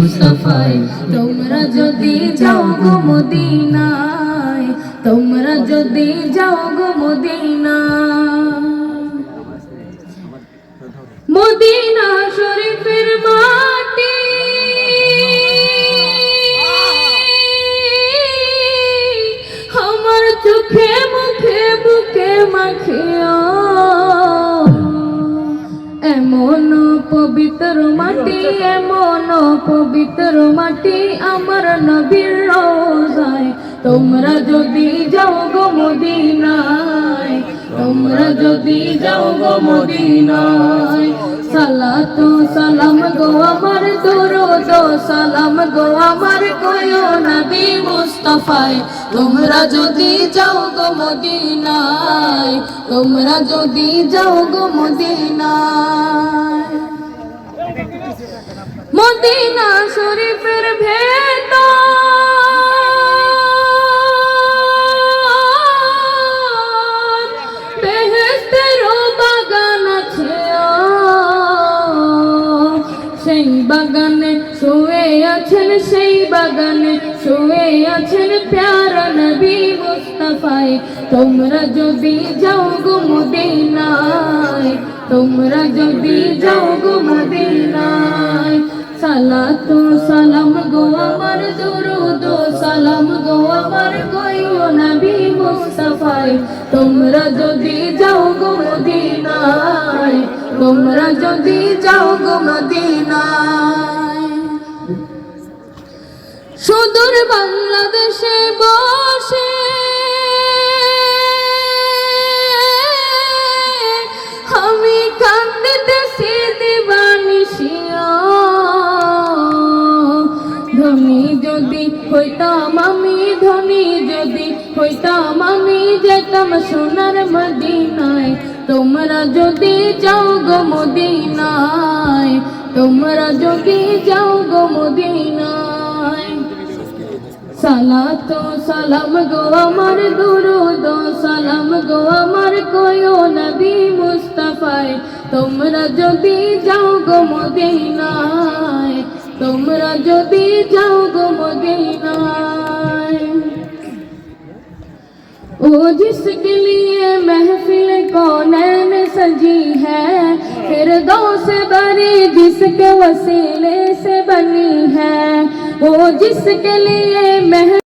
মুস্তাফায়। তোমরা যদি যাও গো মদিনায়, তোমরা যদি যাও গো মদিনা মদিনা শরীফের মাটি। আমার চোখে মুখে, বুকে মাখিয়া এমন পবিত্র মাটি এমন পবিত্র মাটি আমার নবীর রোজায়। তোমরা যদি যাও গো মদিনায় তোমরা যদি যাও গো মদিনায় সালাত সালাম গো আমার দরুদ সালাম গো আমার কয়ো নবী মুস্তাফায়। তোমরা যদি যাও গো মদিনায় তোমরা যদি যাও গো মদিনায়, মদিনা শরীফের আছে সেই বাগানে শুয়ে আছেন, সেই বাগানে শুয়ে আছেন প্যারা নবী মুস্তাফায় তোমরা যদি যাও গো মদিনায়, তোমরা যদি যাও গো মদিনায়, সালাত সালাম গো আমার দুরুদ, সালাম গো আমার কইও নবী মুস্তাফায় তোমরা যদি যাও গো মদিনায়, তোমরা যদি যাও গো মদিনায়। সুদূর বাংলাদেশে বসে ধনী যদি হইতাম আমি, ধনী যদি হইতাম আমি, যেতাম সোনার মদিনায়। তোমরা যদি যাও গো মদিনায়, তোমরা যদি যাও গো মদিনায়। সালাত, সালাম গো আমার দুরুদ, সালাম গো আমার কয়ো নবী মুস্তাফায়। তোমরা যদি যাও গো মদিনায় তোমরা যদি যাও গো মদিনায় ओ जिसके लिए महफिल कौनैन सजी है फिर दो से बनी जिसके वसीले से बनी है वो जिसके लिए मह